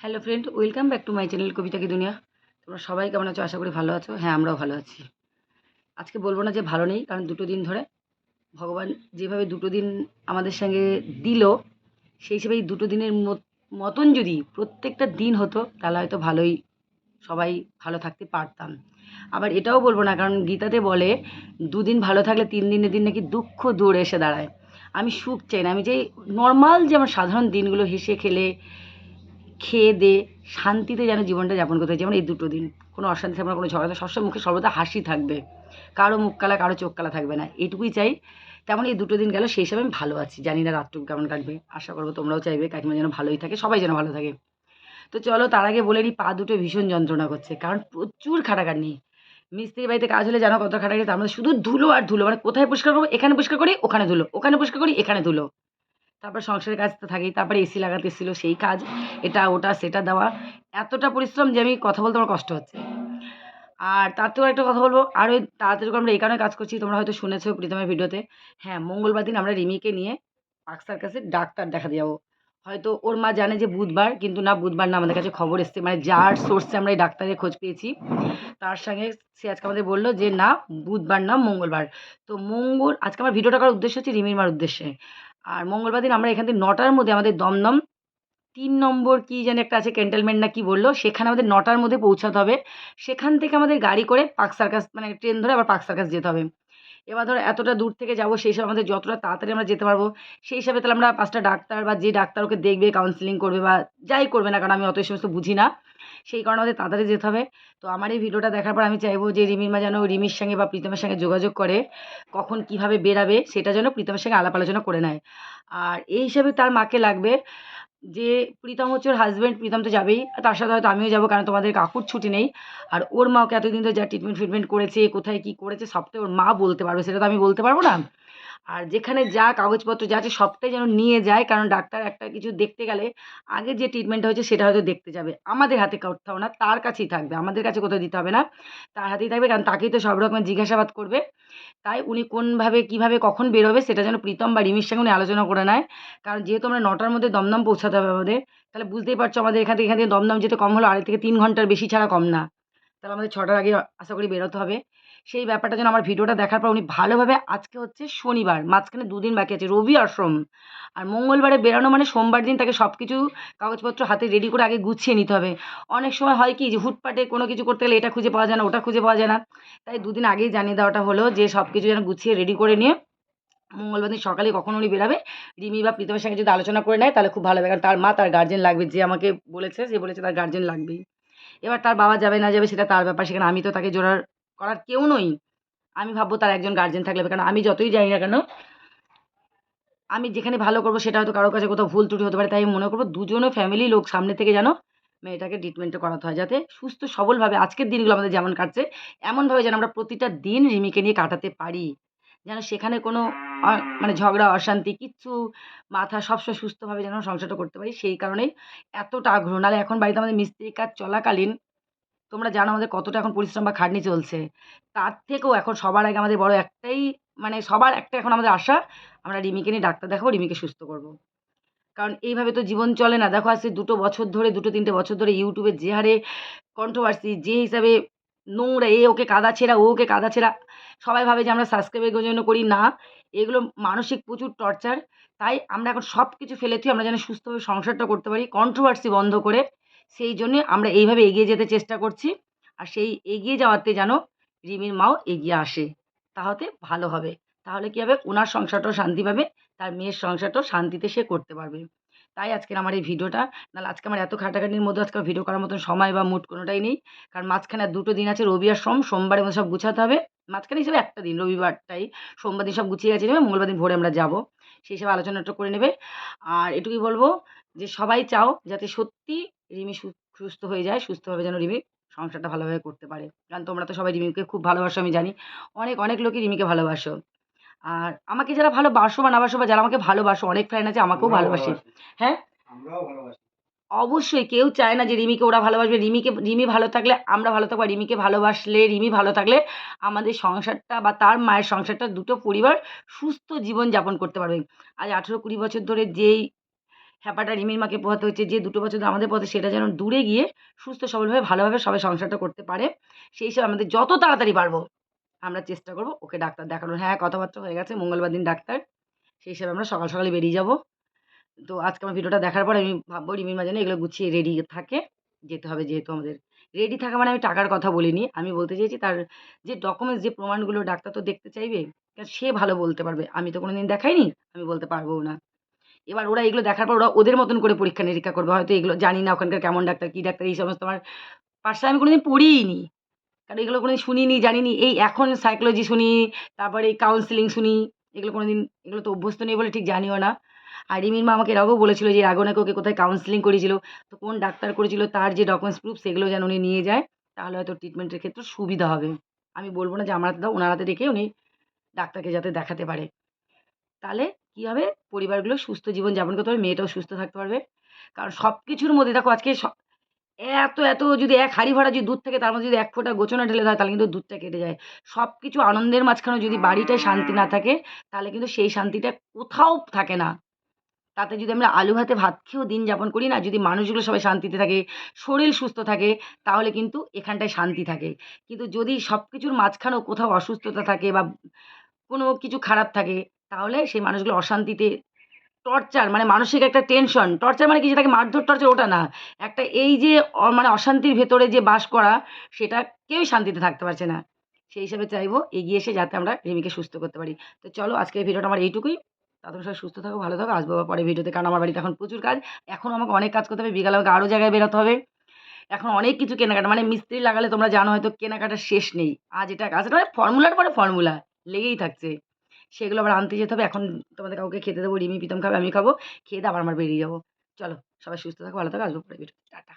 Hello friend welcome back to my channel Kobita ki Duniya তোমরা সবাই কেমন আছো? আশা করি ভালো আছো। হ্যাঁ আমরাও ভালো আছি। আজকে বলব না যে ভালো নেই, কারণ দুটো দিন ধরে ভগবান যেভাবে দুটো দিন আমাদের সঙ্গে দিল, সেই হিসেবে এই দুটো দিনের মত- মতন যদি প্রত্যেকটা দিন হতো, তাহলে হয়তো ভালোই সবাই ভালো থাকতে পারতাম। আবার এটাও বলব না, কারণ গীতাতে বলে, দুদিন ভালো থাকলে তিন দিনের দিন নাকি দুঃখ দূর এসে দাঁড়ায়। আমি সুখ চাই না, আমি যে নর্মাল যে আমার সাধারণ দিনগুলো হেসে খেলে খেয়ে দে, শান্তিতে যেন জীবনটা যাপন করতে যেমন এই দুটো দিন। কোনো অশান্তি থাকবে কোনো ঝগড়া সবসময় মুখে সর্বদা হাসি থাকবে। কারও মুখ কালা, কারও চোখ কালা থাকবে না। এটুকুই চাই। তেমন এই দুটো দিন গেল, সেই হিসাবে আমি ভালো আছি। জানি না রাতটুকু কেমন কাটবে। আশা করব তোমরাও চাইবে কাকিমা যেন ভালোই থাকে, সবাই যেন ভালো থাকে। তো চলো, তার আগে বলে নিই পা দুটো ভীষণ যন্ত্রণা করছে। কারণ প্রচুর খাটাখাটনি। মিস্ত্রি বাড়িতে কাজ হলে জানো কত খাটাখাটি তার মধ্যে শুধু ধুলো আর ধুলো। মানে কোথায় পরিষ্কার করব? এখানে পরিষ্কার করি, ওখানে ধুলো। ওখানে পরিষ্কার করি, এখানে ধুলো। তারপর সংসারের কাজ তো থাকেই, তারপরে এসি লাগাতে এসেছিল সেই কাজ, এটা, ওটা, সেটা দেওয়া। এতটা পরিশ্রম যে আমি কথা বলতে আমার কষ্ট হচ্ছে। আর তার থেকেও একটা কথা বলব, আর ওই তাড়াতাড়ি করে আমরা এই কারণে কাজ করছি, তোমরা হয়তো শুনেছো প্রীতমের ভিডিওতে। হ্যাঁ মঙ্গলবার দিন আমরা রিমিকে নিয়ে পাকসার কাছে ডাক্তার দেখাতে যাব। হয়তো ওর মা জানে যে বুধবার, কিন্তু না, বুধবার না, আমাদের কাছে খবর এসছে। মানে যার সোর্সে আমরা এই ডাক্তারের খোঁজ পেয়েছি, তার সঙ্গে সে আজকে আমাদের বলল যে, না, বুধবার না, মঙ্গলবার। তো মঙ্গল, আজকে আমার ভিডিওটা করার উদ্দেশ্য হচ্ছে রিমির মার উদ্দেশ্যে। আর মঙ্গলবার দিন আমরা এখান থেকে নটার মধ্যে আমাদের দমদম, তিন নম্বর কি যেন একটা আছে ক্যান্টেলমেন্ট না কি বলল, সেখানে আমাদের নটার মধ্যে পৌঁছাতে হবে। সেখান থেকে আমাদের গাড়ি করে পার্ক সার্কাস মানে ট্রেন ধরে আবার পার্ক সার্কাস যেতে হবে। এবার ধরো এতটা দূর থেকে যাব, সেই হিসাবে আমাদের যতটা তাড়াতাড়ি আমরা যেতে পারব, সেই হিসাবে তাহলে আমরা পাঁচটা ডাক্তার বা যে ডাক্তার ওকে দেখবে কাউন্সিলিং করবে বা যাই করবে না কারণ আমি অত সমস্ত বুঝি না। সেই কারণে আমাদের তাড়াতাড়ি যেতে হবে। তো আমার এই ভিডিওটা দেখার পর আমি চাইব যে রিমির মা যেন রিমির সঙ্গে বা প্রীতমের সঙ্গে যোগাযোগ করে, কখন কীভাবে বেরাবে, সেটা যেন প্রীতমের সঙ্গে আলাপ আলোচনা করে নেয়। আর এই হিসাবে তার মাকে লাগবে যে প্রীতম হচ্ছে ওর হাজব্যান্ড প্রীতম তো যাবেই। তার সাথে হয়তো আমিও যাব, কারণ তোমাদের কাকুর ছুটি নেই। আর ওর মা ওকে এতদিন ধরে যা ট্রিটমেন্ট ফিটমেন্ট করেছে, কোথায় কি করেছে সবটাই ওর মা বলতে পারবে, সেটা তো আমি বলতে পারব না। আর যেখানে যা কাগজপত্র যা আছে সবটাই যেন নিয়ে যায়, কারণ ডাক্তার একটা কিছু দেখতে গেলে আগে যে ট্রিটমেন্টটা হয়েছে সেটা হয়তো দেখতে যাবে। আমাদের হাতে কোথাও না, তার কাছেই থাকবে, আমাদের কাছে কোথাও দিতে হবে না, তার হাতেই থাকবে, কারণ তাকেই তো সব রকমের জিজ্ঞাসাবাদ করবে। তাই উনি কোনভাবে, কীভাবে, কখন বেরোবে সেটা যেন প্রীতম বা রিমির সঙ্গে উনি আলোচনা করে নেয়। কারণ যেহেতু আমরা নটার মধ্যে দমদম পৌঁছাতে হবে আমাদের, তাহলে বুঝতেই পারছ আমাদের এখান থেকে এখান থেকে দমদম যেতে কম হলো, আড়াই থেকে তিন ঘণ্টার বেশি ছাড়া কম না। তাহলে আমাদের ছটার আগে আশা করি বেরোতে হবে। সেই ব্যাপারটা যেন আমার ভিডিওটা দেখার পর উনি ভালোভাবে আজকে হচ্ছে শনিবার, মাঝখানে দুদিন বাকি আছে, রবি আর সোম। আর মঙ্গলবারে বেরোনো মানে সোমবার দিন তাকে সব কিছু কাগজপত্র হাতে রেডি করে আগে গুছিয়ে নিতে হবে। অনেক সময় হয় কি যে হুটপাটে কোনো কিছু করতে গেলে এটা খুঁজে পাওয়া যায় না, ওটা খুঁজে পাওয়া যায় না। তাই দুদিন আগেই জানিয়ে দেওয়াটা হলো যে সব কিছু যেন গুছিয়ে রেডি করে নিয়ে মঙ্গলবার দিন সকালে কখন উনি বেরাবে, রিমি বা প্রীতমের সঙ্গে যদি আলোচনা করে নেয় তাহলে খুব ভালো হবে। কারণ তার মা তার গার্জেন লাগবে, যে আমাকে বলেছে, যে বলেছে তার গার্জেন লাগবেই। এবার তার বাবা যাবে না যাবে সেটা তার ব্যাপার, সেখানে আমি তো তাকে জোরার করার কেউ নই। আমি ভাববো তার একজন গার্জেন থাকলে কারণ আমি যতই যাই না কেন, আমি যেখানে ভালো করব সেটা হয়তো কারোর কাছে কোথাও ভুল ত্রুটি হতে পারে, তাই আমি মনে করব দুজনও ফ্যামিলি লোক সামনে থেকে যেন মেয়েটাকে ট্রিটমেন্টটা করাতে হয়, যাতে সুস্থ সবলভাবে আজকের দিনগুলো আমাদের যেমন কাটছে, এমনভাবে যেন আমরা প্রতিটা দিন রিমিকে নিয়ে কাটাতে পারি। যেন সেখানে কোনো মানে ঝগড়া, অশান্তি, কিচ্ছু, মাথা সবসময় সুস্থভাবে যেন সংসারটা করতে পারি, সেই কারণেই এতটা আগ্রহ। নাহলে এখন বাড়িতে আমাদের মিস্ত্রি কাজ চলাকালীন তোমরা জানো আমাদের কতটা এখন পরিশ্রম বা খাটনি চলছে। তার থেকেও এখন সবার আগে আমাদের বড় একটাই মানে সবার একটা এখন আমাদের আশা, আমরা রিমিকে নিয়ে ডাক্তার দেখাবো, রিমিকে সুস্থ করব। কারণ এইভাবে তো জীবন চলে না। দেখো আজকে দুটো বছর ধরে, দুটো তিনটে বছর ধরে ইউটিউবে যে হারে কন্ট্রোভার্সি যে হিসাবে নোংরা, এ ওকে কাদা ছেঁড়া, ও ওকে কাদা ছেঁড়া, সবাই ভাবে যে আমরা সাবস্ক্রাইবের জন্য করি। না, এগুলো মানসিক প্রচুর টর্চার তাই আমরা এখন সব কিছু ফেলে আমরা যেন সুস্থভাবে সংসারটা করতে পারি। কন্ট্রোভার্সি বন্ধ করে সেই জন্যে আমরা এইভাবে এগিয়ে যেতে চেষ্টা করছি। আর সেই এগিয়ে যাওয়াতে যেন রিমির মাও এগিয়ে আসে তাহলে ভালো হবে। তাহলে কী হবে? ওনার সংসারটাও শান্তি পাবে, তার মেয়ের সংসারটাও শান্তিতে সে করতে পারবে। তাই আজকের আমার এই ভিডিওটা। নাহলে আজকে আমার এত খাটাখাটির মধ্যে আজকে ভিডিও করার মতন সময় বা মুড কোনোটাই নেই। কারণ মাঝখানে দুটো দিন আছে, রবি আর সোম। সোমবারের মধ্যে সব গুছাতে হবে। মাঝখানে হিসেবে একটা দিন রবিবারটাই। সোমবার দিন সব গুছিয়ে গেছে নেবে মঙ্গলবার দিন ভোরে আমরা যাব। সেই হিসাবে আলোচনাটা করে নেবে। আর এটুকুই বলব যে সবাই চাও যাতে সত্যি রিমি সুস্থ হয়ে যায় সুস্থভাবে যেন রিমি সংসারটা ভালোভাবে করতে পারে। কারণ তোমরা তো সবাই রিমিকে খুব ভালোবাসো আমি জানি। অনেক অনেক লোকই রিমিকে ভালোবাসো। আর আমাকে যারা ভালোবাসো বা না বাসো বা যারা আমাকে ভালোবাসো অনেক ফ্রেন্ড আছে আমাকেও ভালোবাসে। হ্যাঁ? আমরাও ভালোবাসি। অবশ্যই কেউ চায় না যে রিমিকে ওরা ভালোবাসবে। রিমিকে, রিমি ভালো থাকলে আমরা ভালো থাকব। রিমিকে ভালোবাসলে, রিমি ভালো থাকলে আমাদের সংসারটা বা তার মায়ের সংসারটা দুটো পরিবার সুস্থ জীবন যাপন করতে পারবে। আজ আঠেরো কুড়ি বছর ধরে যেই হ্যাপাটা রিমির মাকে পোহাতে হচ্ছে, যে দুটো বছর ধরে আমাদের পথে সেটা যেন দূরে গিয়ে সুস্থ, সবলভাবে, ভালোভাবে সবাই সংসারটা করতে পারে, সেই হিসাবে আমাদের যত তাড়াতাড়ি পারব, আমরা চেষ্টা করব ওকে ডাক্তার দেখানোর। হ্যাঁ কথাবার্তা হয়ে গেছে, মঙ্গলবার দিন ডাক্তার, সেই হিসাবে আমরা সকাল সকালে বেরিয়ে যাব। তো আজকে আমার ভিডিওটা দেখার পর আমি ভাববো রিমির মা যেন এগুলো গুছিয়ে রেডি থাকে। যেতে হবে যেহেতু আমাদের রেডি থাকা মানে আমি টাকার কথা বলিনি। আমি বলতে চাইছি তার যে ডকুমেন্টস যে প্রমাণগুলো ডাক্তার তো দেখতে চাইবে সে ভালো বলতে পারবে। আমি তো কোনো দিন দেখাইনি, আমি বলতে পারবও না। এবার ওরা এগুলো দেখার পর ওরা ওদের মতন করে পরীক্ষা নিরীক্ষা করবে। হয়তো এগুলো জানি না ওখানকার কেমন ডাক্তার, কী ডাক্তার, এই সমস্ত আমার পার্সোনালি আমি কোনোদিন পড়িই নি কারণ এগুলো কোনোদিন শুনিনি, জানিনি। এই এখন সাইকোলজি শুনি, তারপরে এই কাউন্সিলিং শুনি, এগুলো কোনোদিন, এগুলো তো অভ্যস্ত নেই বলে ঠিক জানিও না। আর রিমির মা আমাকে এর আগেও বলেছিল যে আগে নাকি ওকে কোথায় কাউন্সিলিং করেছিল। তো কোন ডাক্তার করেছিল, তার যে ডকুমেন্টস প্রুফ সেগুলো যেন উনি নিয়ে যায়, তাহলে হয়তো ট্রিটমেন্টের ক্ষেত্রে সুবিধা হবে। আমি বলব না যে আমার হাতে দাও, ওনার হাতে রেখে উনি ডাক্তারকে যাতে দেখাতে পারে। তাহলে কী হবে? পরিবারগুলো সুস্থ জীবন যাপন করতে পারবে, মেয়েটাও সুস্থ থাকতে পারবে। কারণ সব কিছুর মধ্যে দেখো, আজকে এত এত যদি এক হাঁড়ি ভরা যদি দুধ থাকে, তার মধ্যে যদি এক ফোঁটা গোচনা ঢেলে দেয়, তাহলে কিন্তু দুধটা কেটে যায়। সব কিছু আনন্দের মাঝখানেও যদি বাড়িটায় শান্তি না থাকে, তাহলে কিন্তু সেই শান্তিটা কোথাও থাকে না। তাতে যদি আমরা আলু ভাতে ভাত খেয়েও দিন যাপন করি না, যদি মানুষগুলো সবাই শান্তিতে থাকে, শরীর সুস্থ থাকে, তাহলে কিন্তু এখানটায় শান্তি থাকে। কিন্তু যদি সব কিছুর মাঝখানেও কোথাও অসুস্থতা থাকে বা কোনো কিছু খারাপ থাকে, তাহলে সেই মানুষগুলো অশান্তিতে টর্চার মানে মানসিক একটা টেনশন। টর্চার মানে কি? যেটাকে মারধর টর্চার ওটা না। একটা এই যে মানে অশান্তির ভেতরে যে বাস করা, সেটা কেউই শান্তিতে থাকতে পারছে না। সেই হিসাবে চাইব এগিয়ে এসে যাতে আমরা রিমিকে সুস্থ করতে পারি। তো চলো আজকের ভিডিওটা আমার এইটুকুই। তাদের সবাই সুস্থ থাকো, ভালো থাকো, আসব পরে ভিডিওতে কারণ আমার বাড়িতে এখন প্রচুর কাজ, এখন আমাকে অনেক কাজ করতে হবে, বিকালে আমাকে আরও জায়গায় বেরোতে হবে। এখন অনেক কিছু কেনাকাটা মানে মিস্ত্রি লাগালে তোমরা জানো হয়তো কেনাকাটা শেষ নেই। আজ এটা কাজ, এটা মানে ফর্মুলার পরে ফর্মুলা লেগেই থাকছে। সেগুলো আবার আনতে যেতে হবে, এখন তোমাদের কাউকে খেতে দেবো, রিমি, প্রীতম খাবে আমি খাব, খেয়ে আবার আমার বেরিয়ে যাব। চলো, সবাই সুস্থ থাকো, ভালো থাকো, আসব পরে ভিডিও টাটা।